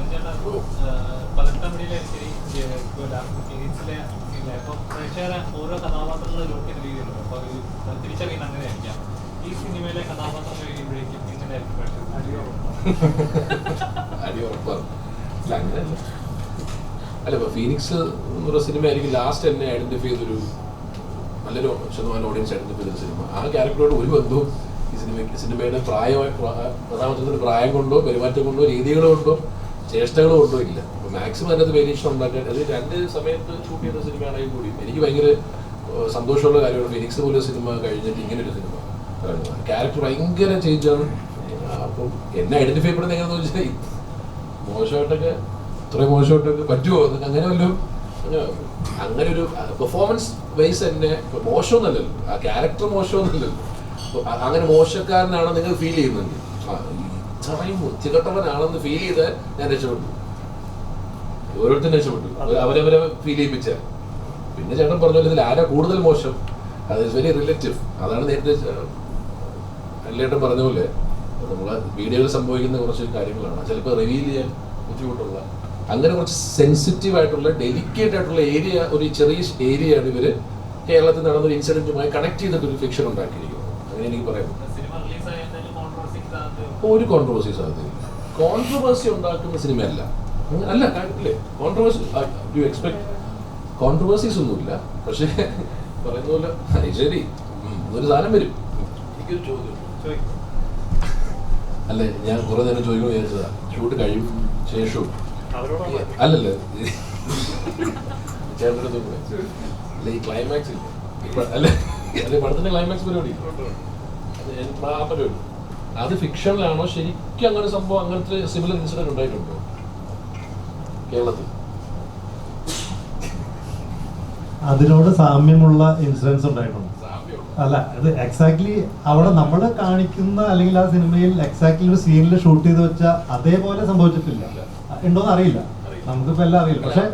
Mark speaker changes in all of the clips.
Speaker 1: ഓരോ ഈ സിനിമയിലെ
Speaker 2: അല്ല ഇപ്പൊ ഫീനിക്സ് എന്നുള്ള സിനിമ ആയിരിക്കും ലാസ്റ്റ് എന്നെ ഐഡന്റിഫൈ ചെയ്തൊരു നല്ലൊരു ശതമാനം ഓഡിയൻസ് ഐഡന്റിഫൈ ചെയ്ത സിനിമ. ആ ക്യാരക്ടറോട് ഒരു ബന്ധവും ഈ സിനിമയ്ക്ക് സിനിമയുടെ പ്രായമായ പ്രായം കൊണ്ടോ പെരുമാറ്റം കൊണ്ടോ രീതികൾ കൊണ്ടോ ചേഷ്ടകൾ ഒന്നും ഇല്ല മാക്സിമം അതിനകത്ത് വേരിയേഷൻ ഉണ്ടാക്കാൻ അത് രണ്ട് സമയത്ത് ഷൂട്ട് ചെയ്ത സിനിമയാണെങ്കിൽ കൂടി എനിക്ക് ഭയങ്കര സന്തോഷമുള്ള കാര്യമാണ് ഫിനിക്സ് പോലെ സിനിമ കഴിഞ്ഞിട്ട് ഇങ്ങനെ ഒരു സിനിമ ക്യാരക്ടർ ഭയങ്കര ചേഞ്ച് ആണ്. അപ്പം എന്നെ ഐഡന്റിഫൈ ചെയ്യുന്നത് എങ്ങനെയാണെന്ന് വെച്ചാൽ മോശമായിട്ടൊക്കെ ഇത്രയും മോശമായിട്ടൊക്കെ പറ്റുമോ അങ്ങനെ വല്ലതും അങ്ങനെ ഒരു പെർഫോമൻസ് വൈസ് തന്നെ മോശമൊന്നല്ലല്ലോ ആ ക്യാരക്ടർ മോശമൊന്നുമല്ലല്ലോ. അങ്ങനെ മോശക്കാരനാണ് നിങ്ങൾ ഫീൽ ചെയ്യുന്നത്? ആ ഇത്രയും ഫീൽ ചെയ്ത് ഞാൻ രക്ഷപ്പെട്ടു. ഓരോരുത്തരും രക്ഷപ്പെട്ടു. അവ- അവരവരെ ഫീൽ ചെയ്യിപ്പിച്ച. പിന്നെ ചേട്ടൻ പറഞ്ഞ ഇതിൽ ആരാ കൂടുതൽ മോശം? അത് വെരി റിലേറ്റീവ് അതാണ് നേരത്തെ അല്ലേട്ടൻ പറഞ്ഞ പോലെ നമ്മളെ വീഡിയോയിൽ സംഭവിക്കുന്ന കുറച്ച് കാര്യങ്ങളാണ്. ചിലപ്പോൾ റിവീൽ ചെയ്യാൻ ബുദ്ധിമുട്ടുള്ള അങ്ങനെ കുറച്ച് സെൻസിറ്റീവ് ആയിട്ടുള്ള ഡെലിക്കേറ്റ് ആയിട്ടുള്ള ഏരിയ ഒരു ചെറിയ ഏരിയയാണ് ഇവർ കേരളത്തിൽ നടന്ന ഒരു ഇൻസിഡന്റുമായി കണക്ട് ചെയ്തിട്ട് ഒരു ഫിക്ഷൻ ഉണ്ടാക്കിയിരിക്കുന്നത്. അങ്ങനെ എനിക്ക് പറയാം
Speaker 1: സാധ്യത
Speaker 2: ഒരു കോൺട്രവേഴ്സി സാധ്യതയില്ല കോൺട്രവേഴ്സി ഉണ്ടാക്കുന്ന സിനിമയല്ല. അല്ല ഇല്ലേ കോൺട്രവേഴ്സി യു എക്സ്പെക്ട് കോൺട്രവേഴ്സീസ് ഒന്നുമില്ല. പക്ഷേ പറയുന്ന പോലെ "ഹൈ, ശരി. ഒരു സാധനം വരും. എനിക്കൊരു ചോദ്യം. അല്ല ഞാൻ കുറെ നേരം ചോദിക്കും വിചാരിച്ചതാ ഷൂട്ട് കഴിയും ശേഷവും. അല്ലല്ല. കൂടെ അല്ല ഈ ക്ലൈമാക്സ് ഇല്ല? അല്ല അല്ല പടത്തിന്റെ ക്ലൈമാക്സ് പരിപാടി അത് ഫിക്ഷനിലാണോ ശരിക്കും അങ്ങനെ സംഭവം അങ്ങനത്തെ സിമിലർ ഇൻസിഡന്റ് ഉണ്ടായിട്ടുണ്ടോ? കേരളത്തിൽ.
Speaker 3: അതിനോട് സാമ്യമുള്ള ഇൻസിഡൻസ് ഉണ്ടായിട്ടുണ്ട്? അല്ല അത് എക്സാക്ട്ലി അവിടെ നമ്മൾ കാണിക്കുന്ന അല്ലെങ്കിൽ ആ സിനിമയിൽ എക്സാക്ട്ലി ഒരു സീനിൽ ഷൂട്ട് ചെയ്ത് വെച്ച അതേപോലെ സംഭവിച്ചിട്ടില്ല. ഉണ്ടോന്ന് അറിയില്ല. നമുക്കിപ്പോ എല്ലാം അറിയില്ല. പക്ഷെ.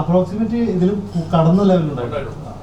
Speaker 3: അപ്രോക്സിമേറ്റ് ഇതിലും കടന്ന ലെവലുണ്ടായിട്ടുണ്ട്